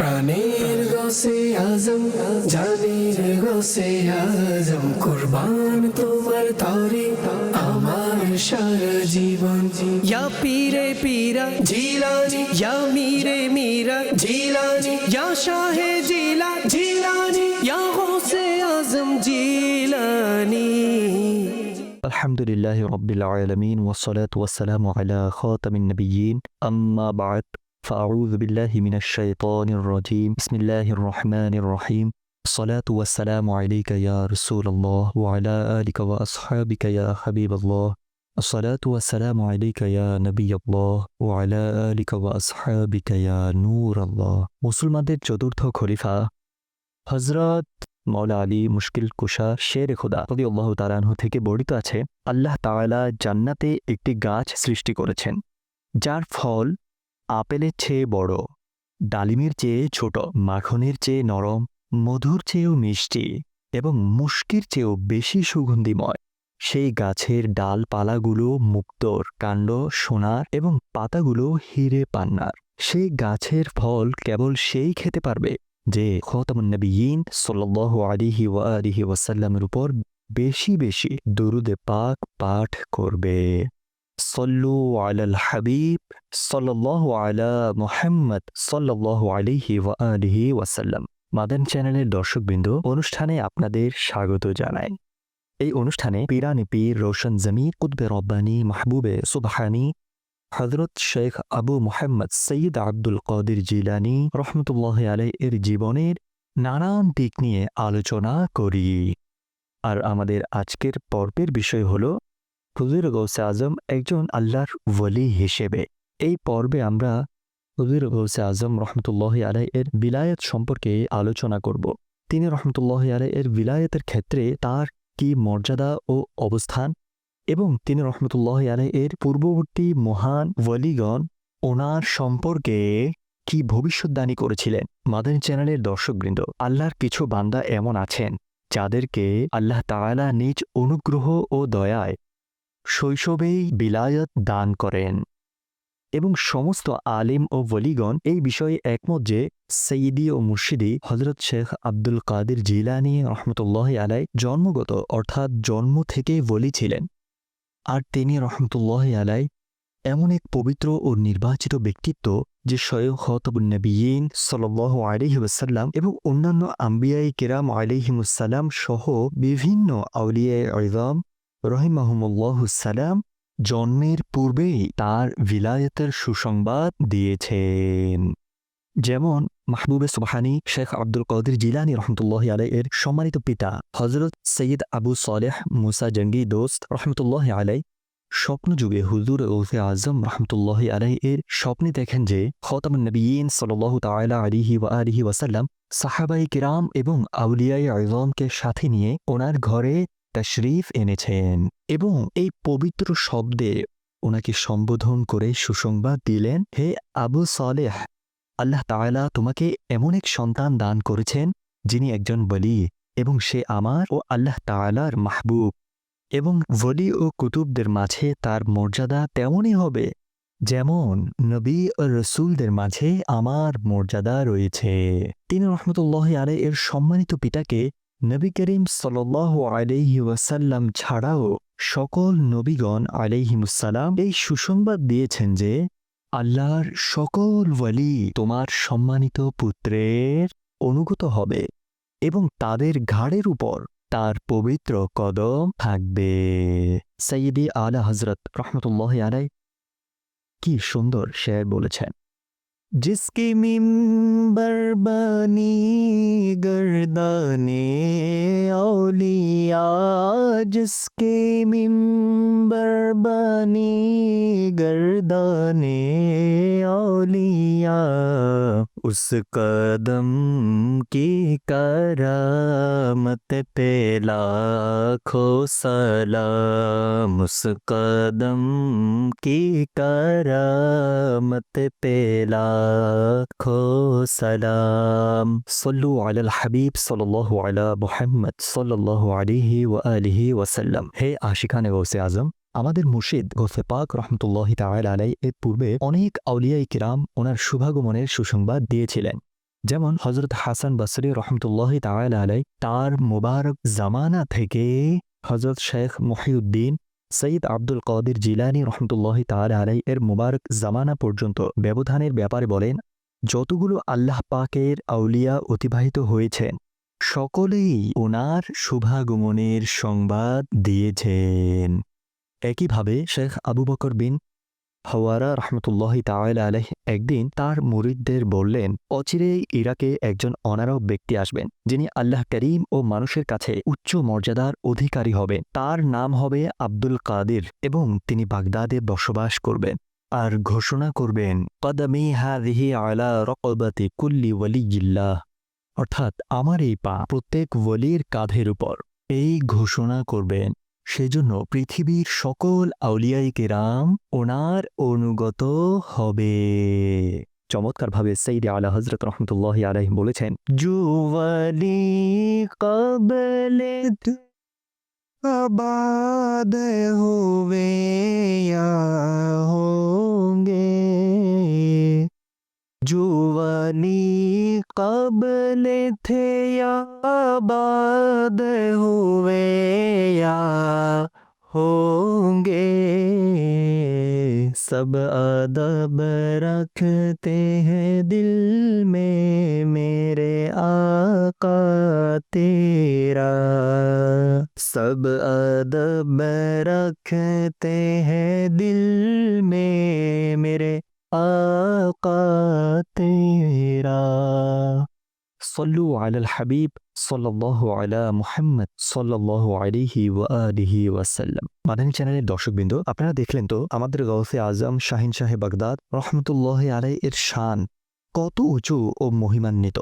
প্রাণের গোসে আজম জানের গোসে আজম কুরবান তোমার তরে আমার সারা জীবন ইয়া পীরে পীরা জিলানি ইয়া মীরে মীরা জিলানি ইয়া শাহে জিলা জিলানি ইয়া গোসে আজম জিলানি الحمد لله رب العالمين والصلاة والسلام على خاتم النبيين أما بعد فأعوذ بالله من الشيطان الرجيم بسم الله الرحمن الرحيم الصلاة والسلام عليك يا رسول الله وعلى آلك وأصحابك يا حبيب الله الصلاة والسلام عليك يا نبي الله وعلى آلك وأصحابك يا نور الله মুসলমানদের চতুর্থ খলিফা হজরত মৌলা আলী মুশকিল কুশা শের খুদা রদি আল্লাহ তালানহু থেকে বর্ণিত আছে আল্লাহ তাআলা জান্নাতে একটি গাছ সৃষ্টি করেছেন যার ফল আপেলের চেয়ে বড়, ডালিমের চেয়ে ছোট, মাখনের চেয়ে নরম, মধুর চেয়েও মিষ্টি এবং মুশকির চেয়েও বেশি সুগন্ধিময়। সেই গাছের ডালপালাগুলো মুক্তোর কাণ্ড, সোনার এবং পাতাগুলো হিরে পান্নার। সেই গাছের ফল কেবল সেই খেতে পারবে যে খতামুন্নবীন সাল্লাল্লাহু আলিহি আলিহি ওয়াসাল্লামের উপর বেশি বেশি দুরুদে পাক পাঠ করবে। সল্লু আলাল হাবিব সাল্লাল্লাহু আলা মুহাম্মদ সাল্লাল্লাহু আলিহি আলিহি ওয়াসাল্লাম। মাদান চ্যানেলের দর্শকবৃন্দ, অনুষ্ঠানে আপনাদের স্বাগত জানাই। এই অনুষ্ঠানে পিরানি পীর রোশন জমির, কুতবে রব্বানি মাহবুবে সুবহানি হজরত শেখ আবু মোহাম্মদ সৈয়দ আব্দুল কদির জিলানি রহমতুল্লাহ আলাই এর জীবনের নানান দিক নিয়ে আলোচনা করি। আর আমাদের আজকের পর্বের বিষয় হল হুজুর গৌসে আজম একজন আল্লাহর ওলি হিসেবে। এই পর্বে আমরা হুজুর গৌসে আজম রহমতুল্লাহ আলাই এর বিলায়ত সম্পর্কে আলোচনা করব। তিনি রহমতুল্লাহ আলাই এর বিলায়তের ক্ষেত্রে তার কি মর্যাদা ও অবস্থান এবং তিনি রহমতুল্লাহ আলাই এর পূর্ববর্তী মহান ওয়ালিগণ ওনার সম্পর্কে কি ভবিষ্যৎবাণী করেছিলেন? মাদানী চ্যানেলের দর্শকবৃন্দ, আল্লাহর কিছু বান্দা এমন আছেন যাদেরকে আল্লাহ তাআলা নিজ অনুগ্রহ ও দয়ায় শৈশবেই বিলায়ত দান করেন। এবং সমস্ত আলিম ও বলিগণ এই বিষয়ে একমত যে, সঈদি ও মুর্শিদি হজরত শেখ আব্দুল কাদের জিলানি রহমতুল্লাহ আলাই জন্মগত, অর্থাৎ জন্ম থেকে বলি ছিলেন। আর তিনি রহমতুল্লাহ আলাই এমন এক পবিত্র ও নির্বাচিত ব্যক্তিত্ব যে স্বয়ং খতবুন্নবীন সাল্লাহ আলহি ওয়াসাল্লাম এবং অন্যান্য আম্বিয়াই কেরাম আলিহিমুসাল্লাম সহ বিভিন্ন আউলিয়ায় আইজাম রহিমাহমুল্লাহুসাল্লাম জন্মের পূর্বেই তার বিলায়তের সুসংবাদ দিয়েছেন। যেমন মাহবুবে সুবহানি শেখ আব্দুল কদির জিলানি রহমতুল্লাহ আলাই এর সম্মানিত পিতা হজরত সৈয়দ আবু সালেহ মুসা জঙ্গি দোস্ত রহমতুল্লাহ আলাই স্বপ্নযুগে হুজুর ওফে আজম রহমতুল্লাহ আলাই এর স্বপ্নে দেখেন যে খতামুন নবীন সাল্লাহ তাআলা আলিহি ওয়া আলিহি ওয়াসাল্লাম সাহাবাই কিরাম এবং আউলিয়াই আজমকে সাথে নিয়ে ওনার ঘরে তশরিফ এনেছেন এবং এই পবিত্র শব্দে ওনাকে সম্বোধন করে সুসংবাদ দিলেন, হে আবু সালেহ, আল্লাহ তাআলা তোমাকে এমন এক সন্তান দান করেছেন, যিনি একজন বলি এবং সে আমার ও আল্লাহ তাআলার মাহবুব এবং বলি ও কুতুবদের মাঝে তার মর্যাদা তেমনই হবে, যেমন নবী ও রসুলদের মাঝে আমার মর্যাদা রয়েছে। তিনি রহমতুল্লাহ আলে এর সম্মানিত পিতাকে নবী করিম সাল্লাহ আলাইহি ওয়াসাল্লাম ছাড়াও সকল নবীগণ আলাইহিমুসাল্লাম এই সুসংবাদ দিয়েছেন যে আল্লাহর সকল ওয়ালি তোমার সম্মানিত পুত্রের অনুগত হবে এবং তাদের ঘাড়ের উপর তার পবিত্র কদম থাকবে। সৈয়দি আলা হজরত রহমতুল্লাহ আলাই কি সুন্দর শের বলেছেন। جس کی ممبر بنی گردانے اولیاء جس کی ممبر بنی گردانے اولیاء اس قدم کی کرامت پہ لاکھو سلام اس قدم کی کرامت پہ لاکھو سلام۔ صلو علی الحبیب صلی اللہ علی محمد صلی اللہ علیہ وآلہ وسلم۔ ہے hey, عاشقان غوث اعظم আমাদের মুর্শিদ গোসে পাক রহমতুল্লাহি তাআলা আলাই এর পূর্বে অনেক আউলিয়াই কিরাম ওনার শুভাগমনের সুসংবাদ দিয়েছিলেন। যেমন হজরত হাসান বসরি রহমতুল্লাহ তাআলা আলাই তার মোবারক জামানা থেকে হজরত শেখ মহিউদ্দিন সঈদ আব্দুল কাদির জিলানি রহমতুল্লাহ তাআলা আলাই এর মুবারক জামানা পর্যন্ত ব্যবধানের ব্যাপারে বলেন, যতগুলো আল্লাহ পাকের আউলিয়া অতিবাহিত হয়েছেন, সকলেই ওনার শুভাগমনের সংবাদ দিয়েছেন। একইভাবে শেখ আবু বকর বিন হওয়ারা রহমতুল্লাহ তাআলা আলহ একদিন তার মুরিদদের বললেন অচিরেই ইরাকে একজন অনারব ব্যক্তি আসবেন, যিনি আল্লাহ করিম ও মানুষের কাছে উচ্চ মর্যাদার অধিকারী হবে তার নাম হবে আব্দুল কাদির এবং তিনি বাগদাদে বসবাস করবেন। আর ঘোষণা করবেন কদমি হাদিহি আলা রকবাতি কুল্লি ওয়ালিগিল্লাহ অর্থাৎ, আমার এই পা প্রত্যেক ওয়ালির কাঁধের উপর। এই ঘোষণা করবেন সেজন্য পৃথিবীর সকল আউলিয়াই কেরাম ওনার অনুগত হবে। চমৎকারভাবে সৈদ আলা হজরত রহমতুল্লাহ আলাইহ বলেছেন জুওয়ালি কবলে আবাদ হুবে, ইয়া جوانی قبل تھے یا آباد ہوئے یا ہوں گے سب ادب رکھتے ہیں دل میں میرے آقا تیرا۔ سب ادب رکھتے ہیں دل میں میرے আকা তেরা সল্লু আলাল হাবিব সল্লাহ আলা মুহাম্মদ সল্লাহ আলিহি ওয়ালিহি ওয়াসাল্লাম মাদানী চ্যানেলের দর্শকবৃন্দ, আপনারা দেখলেন তো আমাদের গৌসে আজম, শাহিন শাহে বাগদাদ, রহমতুল্লাহ আলাই এর শান কত উঁচু ও মহিমান্বিত।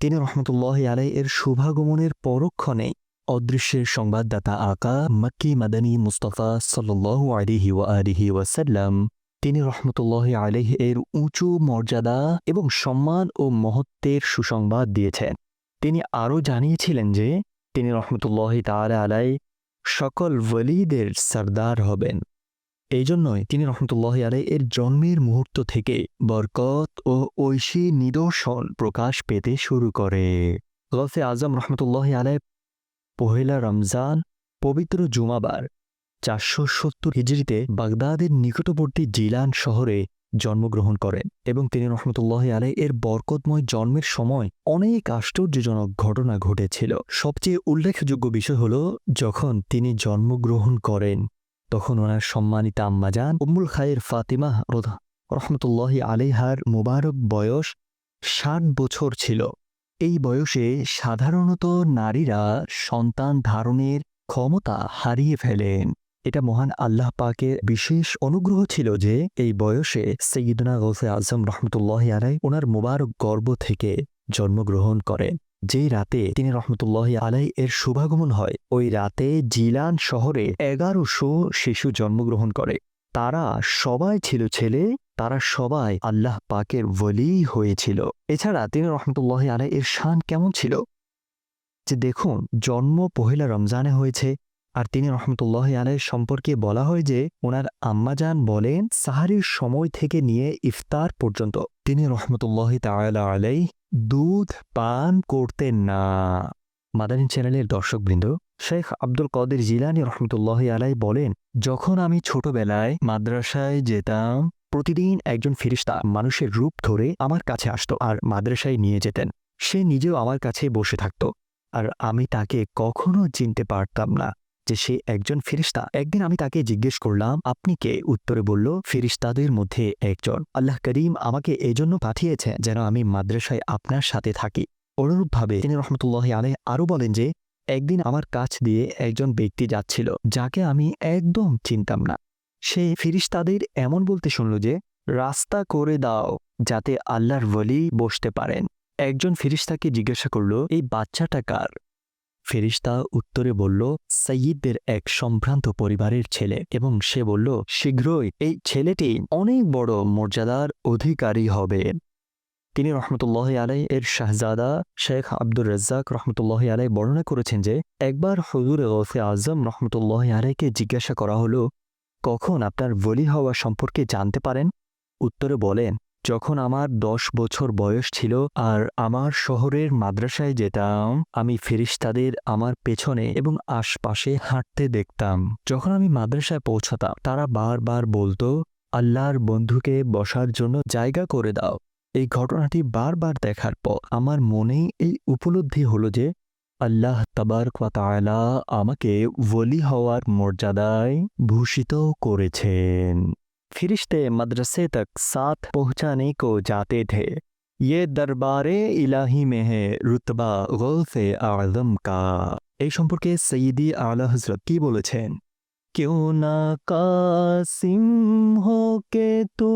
তিনি রহমতুল্লাহ আলাই এর শুভাগমনের পরক্ষণে অদৃশ্যের সংবাদদাতা আকা, মক্কি মাদানী মুস্তফা সল্লাহ আলিহি ওয়া আলিহি ওয়াসাল্লাম তিনি রহমতুল্লাহ আলহ এর উঁচু মর্যাদা এবং সম্মান ও মহত্বের সুসংবাদ দিয়েছেন। তিনি আরও জানিয়েছিলেন যে, তিনি রহমতুল্লাহ তাআলা আলাই সকল ওয়ালিদের সর্দার হবেন। এই জন্যই তিনি রহমতুল্লাহ আলাই এর জন্মের মুহূর্ত থেকে বরকত ও ঐশী নিদর্শন প্রকাশ পেতে শুরু করে। গলফে আজম রহমতুল্লাহ আলাই পহেলা রমজান পবিত্র জুমাবার চারশো সত্তর হিজড়িতে বাগদাদের নিকটবর্তী জিলান শহরে জন্মগ্রহণ করেন এবং তিনি রহমতুল্লাহ আলাই এর বরকতময় জন্মের সময় অনেক আশ্চর্যজনক ঘটনা ঘটেছিল। সবচেয়ে উল্লেখযোগ্য বিষয় হল, যখন তিনি জন্মগ্রহণ করেন, তখন ওনার সম্মানিতা আম্মাজান উম্মুল খায়ের ফাতিমা রোধা রহমতুল্লাহ আলেহার মুবারক বয়স ষাট বছর ছিল। এই বয়সে সাধারণত নারীরা সন্তান ধারণের ক্ষমতা হারিয়ে ফেলেন। এটা মহান আল্লাহ পাকের বিশেষ অনুগ্রহ ছিল যে এই বয়সে সৈয়দনা গৌসে আজম রহমতুল্লাহ আলাই ওনার মুবারক গর্ব থেকে জন্মগ্রহণ করেন যে রাতে তিনি রহমতুল্লাহ আলাই এর শুভাগমন হয়, ওই রাতে জিলান শহরে এগারোশো শিশু জন্মগ্রহণ করে। তারা সবাই ছিল ছেলে, তারা সবাই আল্লাহ পাকের বলি হয়েছিল। এছাড়া তিনি রহমতুল্লাহ আলাই এর শান কেমন ছিল? যে দেখুন, জন্ম পহেলা রমজানে হয়েছে আর তিনি রহমতুল্লাহ আলাই সম্পর্কে বলা হয় যে, ওনার আম্মাজান বলেন, সাহারির সময় থেকে নিয়ে ইফতার পর্যন্ত। তিনি রহমতুল্লাহ তাআলা আলাই দুধ পান করতেন না। মাদানী চ্যানেলের দর্শকবৃন্দ, শেখ আব্দুল কদের জিলানি রহমতুল্লাহ আলাই বলেন, যখন আমি ছোটবেলায় মাদ্রাসায় যেতাম, প্রতিদিন একজন ফিরিস্তা মানুষের রূপ ধরে আমার কাছে আসতো আর মাদ্রাসায় নিয়ে যেতেন। সে নিজেও আমার কাছে বসে থাকত। আর আমি তাকে কখনো চিনতে পারতাম না। যে সে একজন ফিরিস্তা একদিন আমি তাকে জিজ্ঞেস করলাম, আপনি কে? উত্তরে বলল ফিরিস্তাদের মধ্যে একজন। আল্লাহ করিম আমাকে এজন্য পাঠিয়েছে যেন আমি মাদ্রাসায় আপনার সাথে থাকি। অনুরূপভাবে তিনি রহমতুল্লাহ আলে আরও বলেন যে, একদিন আমার কাছ দিয়ে একজন ব্যক্তি যাচ্ছিল, যাকে আমি একদম চিনতাম না। সে ফিরিস্তাদের এমন বলতে শুনল যে, রাস্তা করে দাও, যাতে আল্লাহর ওলি বসতে পারেন। একজন ফিরিস্তাকে জিজ্ঞাসা করল, এই বাচ্চাটা কার? ফেরিস্তা উত্তরে বলল সঈদদের এক সম্ভ্রান্ত পরিবারের ছেলে। এবং সে বলল, শীঘ্রই, এই ছেলেটি অনেক বড় মর্যাদার অধিকারী হবে। তিনি রহমতুল্লাহ আলাই এর শাহজাদা শেখ আব্দুর রাজ্জাক রহমতুল্লাহ আলাই বর্ণনা করেছেন যে, একবার হজুর গৌসে আজম রহমতুল্লাহ আলাইকে জিজ্ঞাসা করা হলো, কখন আপনার বলি হওয়া সম্পর্কে জানতে পারেন? উত্তরে বলেন যখন আমার দশ বছর বয়স ছিল আর আমার শহরের মাদ্রাসায় যেতাম, আমি ফেরিস্তাদের আমার পেছনে এবং আশপাশে হাঁটতে দেখতাম। যখন আমি মাদ্রাসায় পৌঁছাতাম, তারা বারবার বলতো, আল্লাহর বন্ধুকে বসার জন্য জায়গা করে দাও। এই ঘটনাটি বারবার দেখার পর আমার মনেই এই উপলব্ধি হলো যে, আল্লাহ তাবারক ওয়া আমাকে ওলি হওয়ার মর্যাদায় ভূষিত করেছেন। فرشتے مدرسے تک ساتھ پہنچانے کو جاتے تھے۔ یہ دربار الہی میں ہے، رتبہ غوث اعظم کا۔ ایشمپور کے سیدی اعلی حضرت، کی بولچین বলেছেন কেউ না কাসিম হো কে তু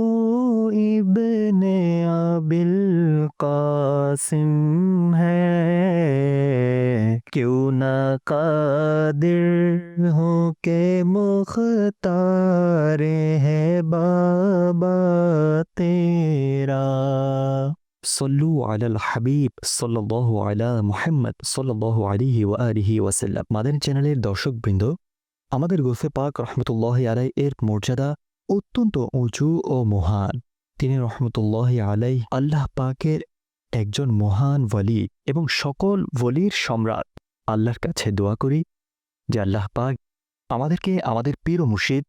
ইবনে আবিল কাসিম হ্যায় কেউ না কাদির হো কে মুখতারে হ্যায় বাবা তেরা সল্লু আলাল হাবিব সাল্লাল্লাহু আলা মুহাম্মদ সাল্লাল্লাহু আলাইহি ওয়া আলিহি ওয়াসাল্লাম মাদানী চ্যানেলের দর্শকবৃন্দ আমাদের গোসে পাক রহমতুল্লাহ আলাই এর মর্যাদা অত্যন্ত উঁচু ও মহান। তিনি রহমতুল্লাহ আলাই আল্লাহ পাকের একজন মহান ওয়ালি এবং সকল ওয়ালির সম্রাট। আল্লাহর কাছে দোয়া করি যে আল্লাহ পাক আমাদেরকে আমাদের পীর ও মুর্শিদ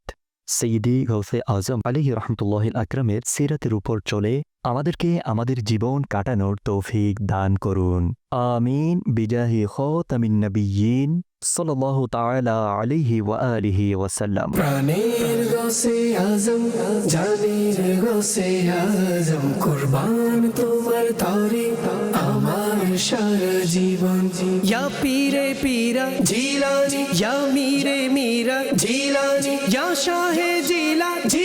সঈদি গৌসে আজম আলী রহমতুল্লাহ আকরামের সিরাতের উপর চলে আমাদেরকে আমাদের জীবন কাটানোর তৌফিক দান করুন। আমিন। বিজাহি খাতামিন নবিয়্যিন সাল্লাল্লাহু তাআলা আলাইহি ওয়া আলিহি ওয়াসাল্লাম প্রাণের গসে আজম জানের গসে আজম কুরবান তোমার তরে আমার সারা জীবন। ইয়া পীরে পীরা জিলানি ইয়া মীরে মীরা জিলানি ইয়া শাহে জিলা জিলানি